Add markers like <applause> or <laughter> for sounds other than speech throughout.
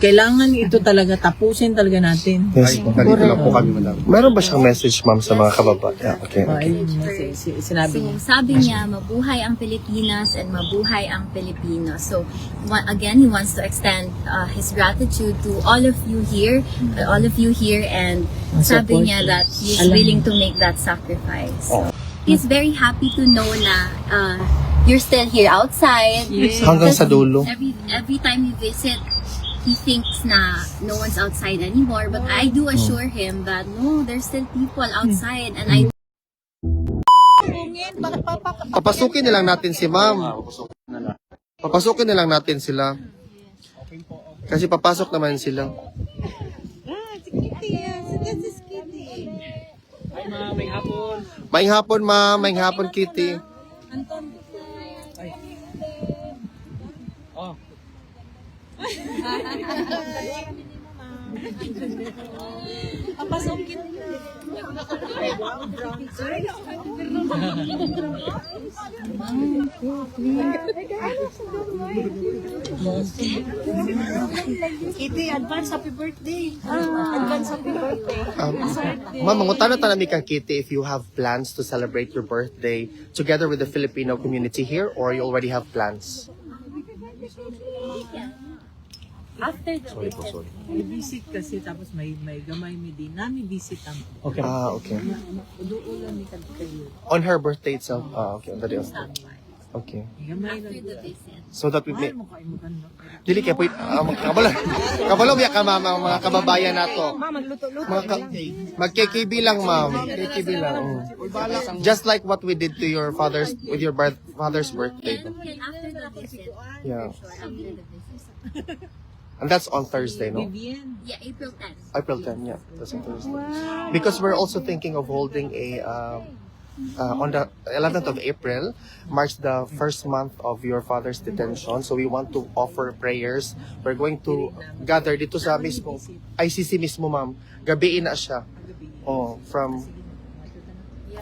kailangan ito talaga tapusin talaga natin. Yes, ma'am. Nandito lang po kami, madam. Meron ba siyang message, ma'am, sa mga kababayan? Okay, Oh, okay. ayun yung si- si- sinabi So, niya. sabi niya, mabuhay ang Pilipinas and mabuhay ang Pilipino. So, wa- again, he wants to extend uh, his gratitude to all of you here, uh, all of you here, and Ang sabi niya that he's Alam willing to make that sacrifice. Oh. He's very happy to know na uh, you're still here outside. Hanggang sa dulo. Every, every time you visit, he thinks na no one's outside anymore. But I do Hmm. assure him that no, there's still people outside. And I Papasukin na lang natin si ma'am. Papasukin na lang natin sila. Kasi papasok naman sila. Maing hapon, ma'am. Maing hapon, Kitty. Kitty, advance happy birthday. Advance happy birthday. Um, ma'am, mangutana ta nami kang Kitty if you have plans to celebrate your birthday together with the Filipino community here or you already have plans? After the Sorry po, sorry. May visit kasi tapos may may gamay mi din. Nami visit ang Ah, okay. Uduulan ni kad kayo. On her birthday itself. Ah, okay. On the day of Okay. May gamay after lang. the visit. So that we may... Mo kayo mo kan no? Dili kay puy... Ah, mag- kabalo. Kabalo biya ka, ma'am, ang mga kababayan nato. Ma, magluto-luto. Mga ka, magkikibi lang, ma'am. Kikibi lang. mm. Just like what we did to your father's, with your birth, father's birthday. After the visit, Yeah. sure, after the visit. <laughs> And that's on Thursday, no? Vivian. Yeah, April 10th. April 10, yeah. That's on Thursday. Because we're also thinking of holding a, um, uh, on the 11th of April, marks the first month of your father's detention. So we want to offer prayers. We're going to gather dito sa mismo, ICC mismo, ma'am. Gabiin na siya. Oh, from,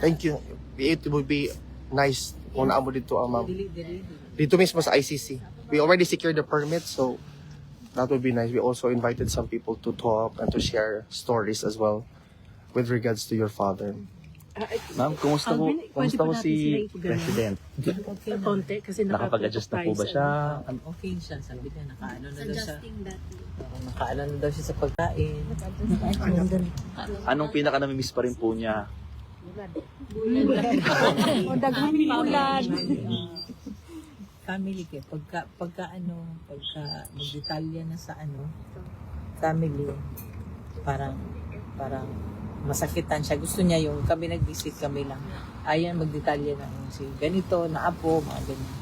thank you. It would be nice kung naamo dito, ah, ma'am. Dito mismo sa ICC. We already secured the permit, so that would be nice. We also invited some people to talk and to share stories as well with regards to your father. Ma'am, kumusta po, Alvin, pwede kumusta ba po natin si? President? Okay na. Konti kasi Nakapag-adjust na po ba siya? Ano? Okay siya. Sabi niya, nakaano na daw siya. Adjusting that. Nakaano na daw siya sa pagkain. <laughs> Anong pinaka namimiss pa rin po niya? O, daghang ulan. Family kay pagka pagka ano pagka magdetalya na sa ano family parang parang masakitan siya. Gusto niya yung kami nag-visit kami lang. Ayan magdetalya na yung si ganito na apo mga ganyan.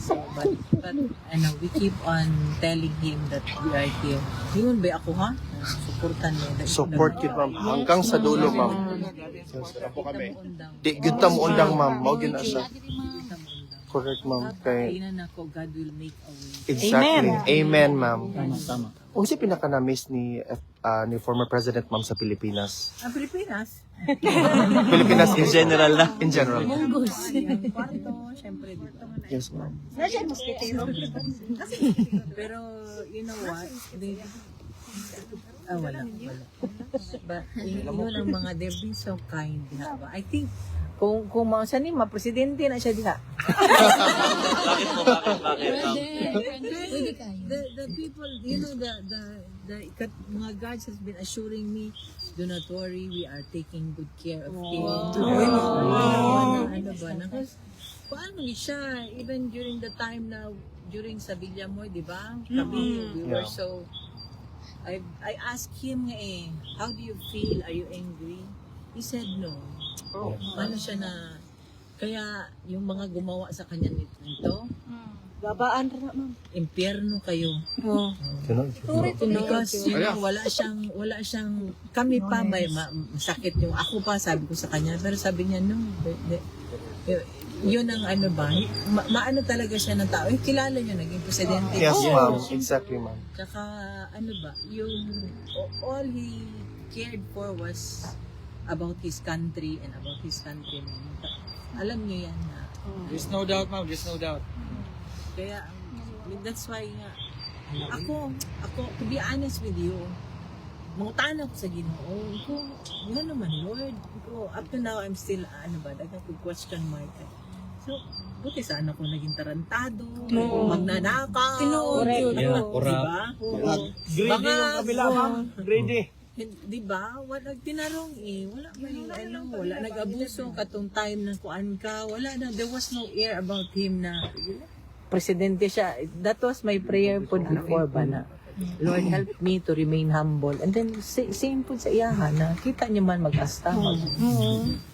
So but but ano we keep on telling him that we are here. Yun ba ako ha? Supportan mo Support yun, ma'am. Hanggang sa dulo, ma'am. po kami. Di, gyud ta mo undang, ma'am. Gyud na siya. Correct, ma'am. Kay, Kainan ako God will make a way exactly. Amen, ma'am. Tama, tama. Unsa pinaka na-miss ni ah, ni former President ma'am sa Pilipinas? ang Pilipinas <laughs> Pilipinas In general na. In general. ang kwarto syempre dito Yes, ma'am. Pero, you know what? They, ah, wala, wala. But, yun, yun ang mga, they've been so kind, ba? I think, kung, kung mga siya ni, ma-presidente na siya diha. Bakit po, bakit, bakit? ma'am? The, the people, you know, the, the, the, kat- mga guards has been assuring me, do not worry, we are taking good care of him. Wow. Ano ba? Na, paano siya, even during the time na, during sa Villamoy, di ba? Kami, we were Yeah. so, I, I asked him nga eh, how do you feel? Are you angry? He said no. Ano siya na, kaya yung mga gumawa sa kanya nito, nito Babaan ra, ma'am. impyerno kayo. Ganun. Because you know, wala siyang wala siyang kami pa may ma- masakit yung ako pa sabi ko sa kanya pero sabi niya no de- de- y- yun ang ano ba ma- maano talaga siya ng tao eh, kilala niyo naging presidente Yes, siya. ma'am. Exactly, ma'am. Tsaka ano ba yung all he cared for was about his country and about his countrymen alam niyo yan na There's no doubt, ma'am. There's no doubt. kaya ang- that's why nga Ako, ako, to be honest with you, mangutan ako sa ginoo. Ko, nga naman, Lord. Ko, up to now, I'm still, ano ba, dagang ko question mark. So, buti sana ako naging tarantado, magnanakaw. Tinuod yun. Yeah, Diba? Baka, yung kabila, ma'am. Grady. Di ba? Wala tinarong eh. Wala ba yung ano, wala nag-abuso katong time na kuan ka. Wala na, there was no air about him na presidente siya. That was my prayer po before ba na Lord help me to remain humble. And then sa- same po sa iyahan na kita niya man mag-asta. Mag,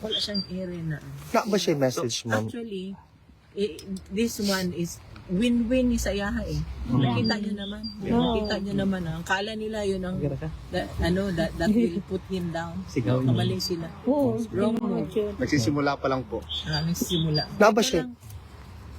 wala siyang air na. Na ba siya message, ma'am? Actually, eh, this one is win-win ni sa iyaha eh. Nakita niyo naman. Nakita niyo naman. ah. Ang kala nila yun ang that, ano, that, that will put him down. Sigaw Kamali sila. Oo. Wrong move. Nagsisimula pa lang po. Maraming simula. Na ba siya?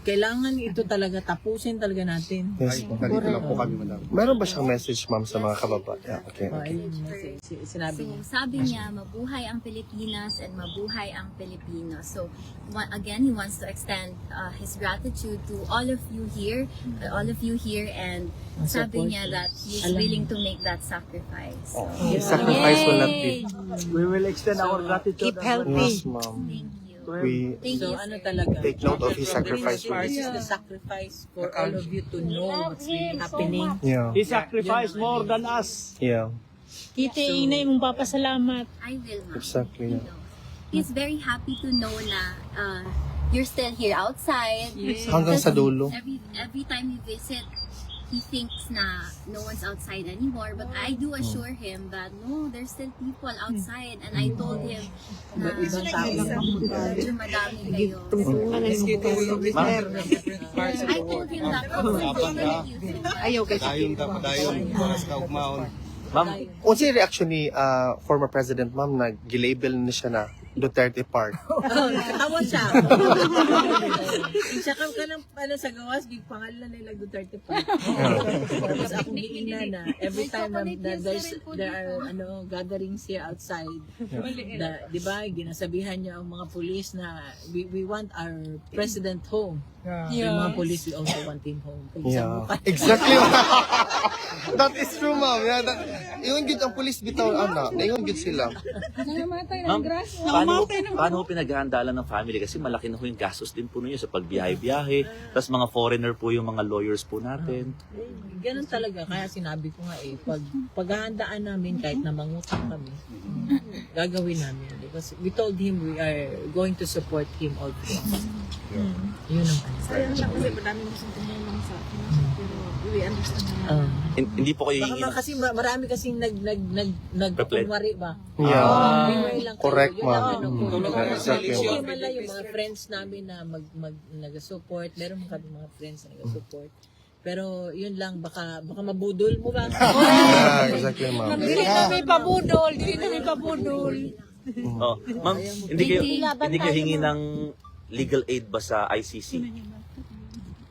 Kailangan ito talaga, tapusin talaga natin. Yes, nandito lang po kami, madam. Meron ba siyang message, ma'am, sa mga kababa? Yeah, okay, Oh, okay. ayun, si- si- sinabi So, niya. sabi niya, mabuhay ang Pilipinas and mabuhay ang Pilipino. So, wa- again, he wants to extend uh, his gratitude to all of you here, uh, all of you here, and Ang sabi niya that he's Alam willing to make that sacrifice. So, His sacrifice will not be... We will extend our gratitude. Keep as well. healthy. Yes, ma'am. thank you. We... So, ano talaga? Take note of his sacrifice for is the sacrifice for all of you to know what's really happening. Yeah. He sacrificed more than us. Yeah. Kita inay mong papasalamat. I will, ma'am. Exactly. Know. He's very happy to know na uh, you're still here outside. Hanggang sa dulo. Every, every time you visit, he thinks na no one's outside anymore. But I do assure him that no, there's still people outside. And I told him na medyo madami kayo. I told him that Ayaw kay Ma'am, Unsa reaction ni ah, former President, ma'am, na gilabel na siya na Duterte Park? <laughs> Katawa siya. Siya ka ka ng ano sa gawas, gig pangalan nila Duterte pa. Tapos akong giina na every time na, na there's, there are ano gatherings here outside. Na, di ba, ginasabihan niya ang mga pulis na we, we want our president home. So, yung mga pulis, we also want him home. Yeah. Exactly. <laughs> that is true, ma'am. Yeah, that, ingon gid ang police bitaw ana. Ingon gid sila. ma'am, paano, paano ho pinaghahandalan ng family? Kasi malaki na ho yung gastos din po ninyo sa pagbiyahe-biyahe. Tapos mga foreigner po yung mga lawyers po natin. Ganun talaga. Kaya sinabi ko nga eh, pag paghahandaan namin kahit na mangutang kami, gagawin namin. Because we told him we are going to support him all through. Yun ang ano. Sayang siya kasi madami gusto tumulong sa akin. Pero we understand naman. Um, Hin- hindi po kayo baka hihingi ma- kasi ma- marami kasing nag nag nag nag ba? Yeah. Beware lang kayo. Correct, Yun lang ma'am. ano, Mm. Hindi man lang yung mga friends namin na mag mag nag-support. Meron kami mga friends na nag-support. Pero yun lang baka baka mabudol mo ba? Yeah, <laughs> exactly, ma'am. Dili kami pabudol, dili kami pabudol. Oh, ma'am, hindi kayo hindi kayo hingi ng legal aid ba sa ICC?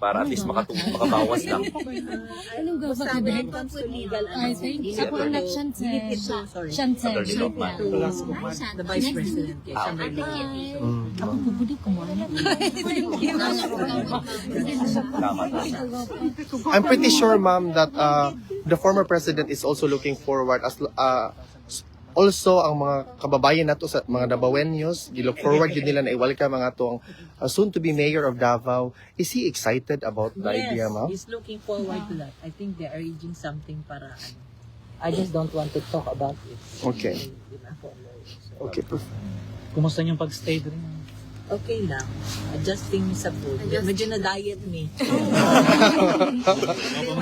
Para at least makatung makabawas lang. Basta when it comes to legal, ano, Ako ang nag sorry. Attorney Lopman. The Vice President. Kay Ah, Sandra Mm. Tama, tama. I'm pretty sure, ma'am, that uh, the former president is also looking forward as uh, also ang mga kababayan nato sa mga Davaoenos, gilook forward yun nila na i-welcome ang atong uh, soon to be mayor of Davao. Is he excited about the idea, Yes, ma'am? he's looking forward to that. I think they're arranging something para ano. I just don't want to talk about it. Okay. Okay, perfect. Kumusta yung pag-stay din? Okay lang. Adjusting sa food. Adjust- Medyo na-diet me. <laughs>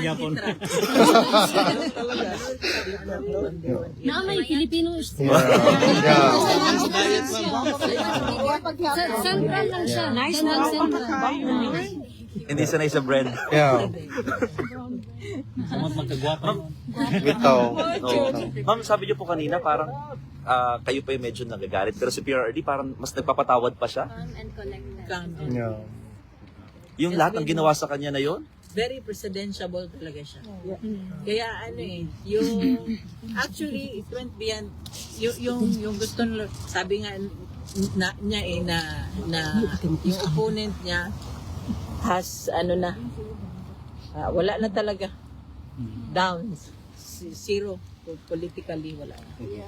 Yapon. <laughs> Na may Filipino Yeah. yeah. Central lang siya. Nice Hindi sanay sa brand. Yeah. Samat magkagwapa. Bitaw. Ma'am, sabi niyo po kanina parang ah, kayo pa yung medyo nagagalit. Pero si PRRD parang mas nagpapatawad pa siya. Calm and collected. Calm. Yeah. Yung lahat ng ginawa sa kanya na yon Very presidentiable talaga siya. Kaya ano eh, yung actually it went beyond yung yung, yung gusto nila, sabi nga na, niya eh na na yung opponent niya has ano na ah, wala na talaga Down. Z- Zero. Politically, wala na.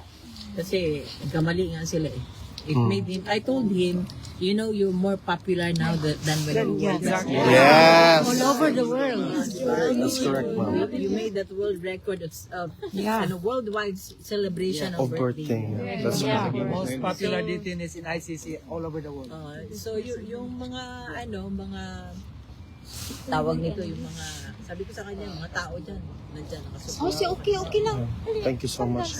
Kasi, gamali nga sila eh. It Hmm. made him, I told him, you know, you're more popular now than, than when you were president. Yes. All over the world. That's correct, ma'am. You, you made that world record of, of and a worldwide celebration Of of birthday. That's correct. Most popular dating is in ICC all over the world. Uh, so yung mga ano, mga tawag nito yung mga sabi ko sa kanya, mga tao diyan, nandiyan nakasuporta. Oh, si okay, okay lang. Thank you so much.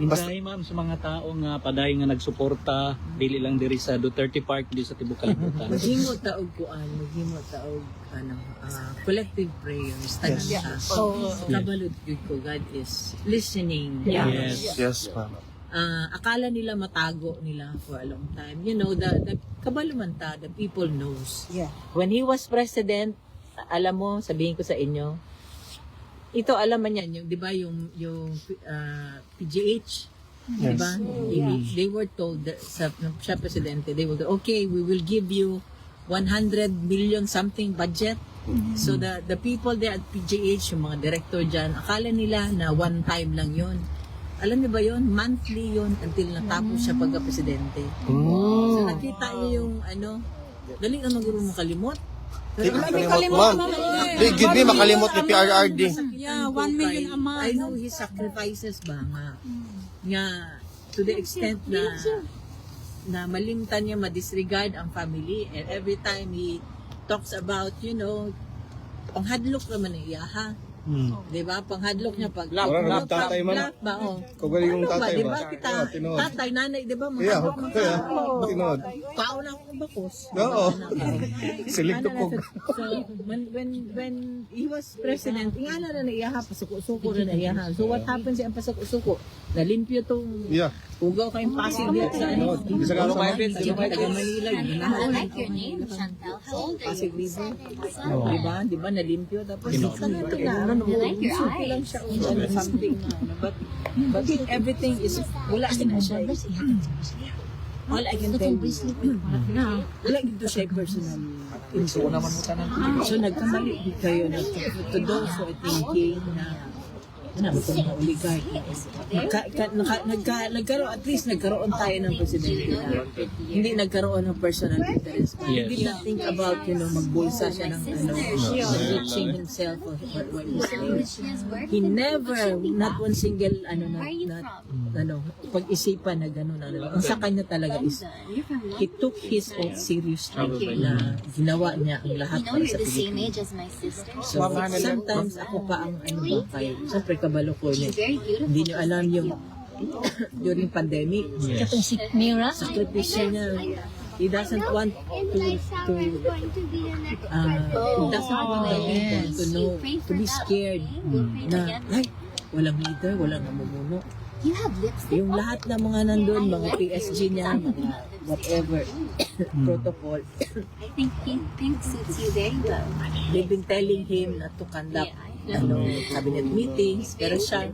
Minsahe ma'am sa mga tao nga paday nga nagsuporta dili lang diri sa Duterte Park di sa tibuok kalibutan. <laughs> Maghimo taog kuan, maghimo taog ano, ah, collective prayers tanan sa. So, kabalod gyud ko God is listening. Yes. Yes, ma'am. Ah, akala nila matago nila for a long time. You know, the, the kabalumanta, the people knows. Yeah. When he was president, alam mo, sabihin ko sa inyo, ito alam man yan, yung, di ba, yung, yung ah, PGH, di ba? I- They were told, that, sa, nung siya presidente, they will okay, we will give you 100 million something budget. So the the people there at PGH, yung mga director dyan, akala nila na one time lang yon. Alam niyo ba yon Monthly yon until natapos siya pagka-presidente. So nakita niyo yung ano, dali na maguro mo kalimot. Di makalimot, ma'am. Di, gid di makalimot ni PRRD. Yeah, 1 million a month. I know his sacrifices ba nga. Nga, to the extent na na malimtan niya ma-disregard ang family and every time he talks about, you know, panghadlok naman niya, ha? Hmm. Di ba? Panghadlok niya pag... Laugh, pag- laugh, tatay man. laugh ba? Oh. Kagaling yung Ano tatay Di ba? ba kita? Oo, tinood. Tatay, nanay, di ba? Mga Yeah, hadlok ng kaya, tao. tinood. Tao na akong bakos. Oo. Silig Ano na, tupog. So, when, when, when he was president, ingana na na iyaha, pasuko-suko na na iyaha. So, what happens yung pasuko-suko? Nalimpyo tong Yeah. Ugaw kayong pasig dito sa ano. Sa lumapit, Manila, taga Manila, I like your name, Chantel. How old are Pasig you? River. Di ba? Di ba? Nalimpyo. Tapos, ito na ito na. Ano, I like your ano, something na. ano. But, but everything is, wala din siya. All I can tell you, wala dito siya personal info. So, nagkamali din kayo na to, to those who are thinking na ano ba itong mga oligarch? Nagka, ka- naka- nagka- nagkaroon, at least nagkaroon tayo ng presidente na hindi nagkaroon ng personal interest. Yes. He did not think about, you know, magbulsa siya ng ano, enriching himself or what, what he's. He never, not one single, ano, na, na, ano, pag-isipan na gano'n, ano, ang sa kanya talaga is, he took his oath seriously na ginawa niya ang lahat para sa Pilipinas. So, sometimes ako pa ang ano ba kayo. Siyempre, kabalo ko niya. Very beautiful. Hindi niyo alam yung <coughs> during pandemic. Katong si Mira. Sakripisyo niya. He doesn't want to, to uh, he doesn't want the people to know, to be scared na, ay, walang leader, walang namumuno. You have lipstick. Yung lahat ng mga nandun, mga PSG niya, mga whatever <coughs> protocol, I think pink, pink suits you very well. they've been telling him not to conduct ano, cabinet meetings, pero siya,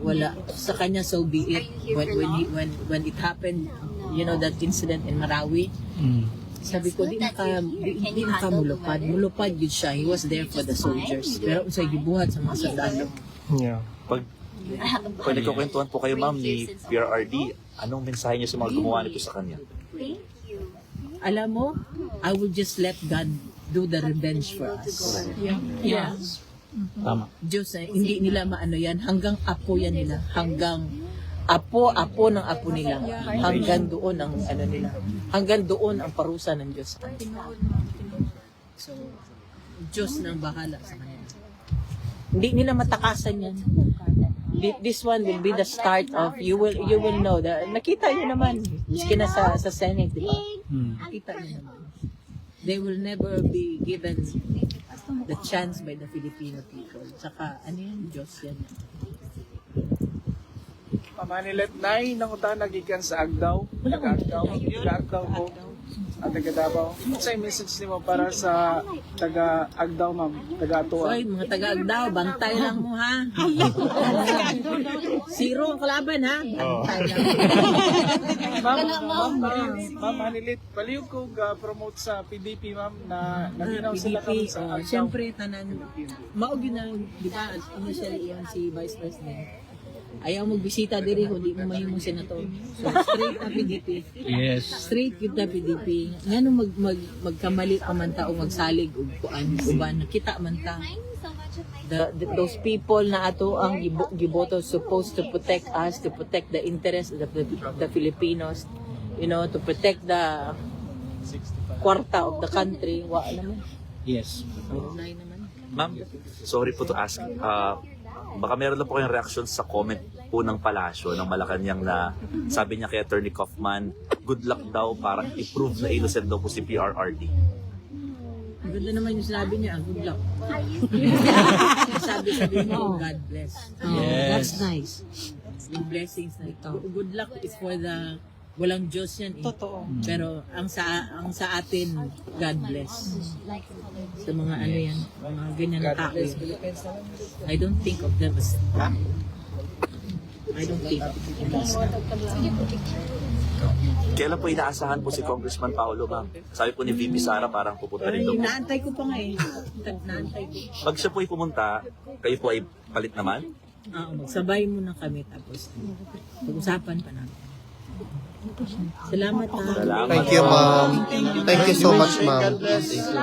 wala. Sa kanya, so be it. When, when, he, when, when it happened, you know, that incident in Marawi, Hmm. sabi ko, di naka, di, di naka mulupad. Mulupad yun siya. He was there for the soldiers. Pero sa gibuhat sa mga sundalo. Yeah. Pag, pag nagkukwentuhan po kayo, ma'am, ni PRRD, anong mensahe niyo sa mga gumawa nito sa kanya? Thank you. Alam mo, I will just let God do the revenge for us. Yeah. Tama. Diyos, eh, hindi nila maano yan. Hanggang apo yan nila. Hanggang apo, apo ng apo nila. Hanggang doon ang ano nila. Hanggang doon ang parusa ng Diyos. So, Diyos nang bahala sa kanila. Hindi nila matakasan yan. Thi- This one will be the start of you will you will know that nakita niyo naman miski na sa sa Senate di ba Hmm. nakita niyo naman they will never be given the chance by the Filipino people saka ano yan Diyos yan Pamanilet nay nangutan nagikan sa Agdaw. Taga-Agdaw. Taga-Agdaw ko. At taga Davao. Sa message nimo para sa taga Agdaw ma'am, taga Atua. Oy, mga taga-Agdao, bantay lang mo ha. Zero ang kalaban, ha? Tayo lang. Ma'am, ma'am, ma'am, Hanilit, paliw ko ga-promote sa PDP, ma'am, na naginaw sila kami PDP, sa oh, Agaw. siyempre, tanan, maugin na, di ba, initially yan si Vice President. Ayaw magbisita diri kung di mo mahimong senator. So, straight na PDP. Yes. Straight with the PDP. Nga nung mag, mag, magkamali pa man ta o magsalig o kuan, uban, nakita man ta. The, the- those people na ato ang gibo, giboto supposed to protect us, to protect the interests of the, the Filipinos, you know, to protect the kwarta of the country. Wa naman. Yes. Wala naman. Ma'am, sorry po to ask. Ah, baka meron lang po kayong reaction sa comment po ng palasyo ng Malacanang na sabi niya kay Attorney Kaufman, good luck daw para i-prove na innocent daw po si PRRD. Ganda naman yung sinabi niya, good luck. <laughs> sabi sabi mo, God bless. Yes. That's nice. Yung blessings na ito. Good luck is for the walang Diyos yan eh. Totoo. Pero ang sa ang sa atin, God bless. Sa mga ano yan, mga ganyan na tao. yan. I don't think of them as I don't think of them as Kailan po inaasahan po si Congressman Paolo, ma'am? Sabi po ni VP Sara parang pupunta rin daw po. naantay ko pa nga eh. Naantay ko. Pag siya po ay pumunta, kayo po ay palit naman? Oo, magsabay muna kami tapos pag-usapan pa namin. Salamat ha. Salamat Thank you, ma'am. Thank you so much, ma'am.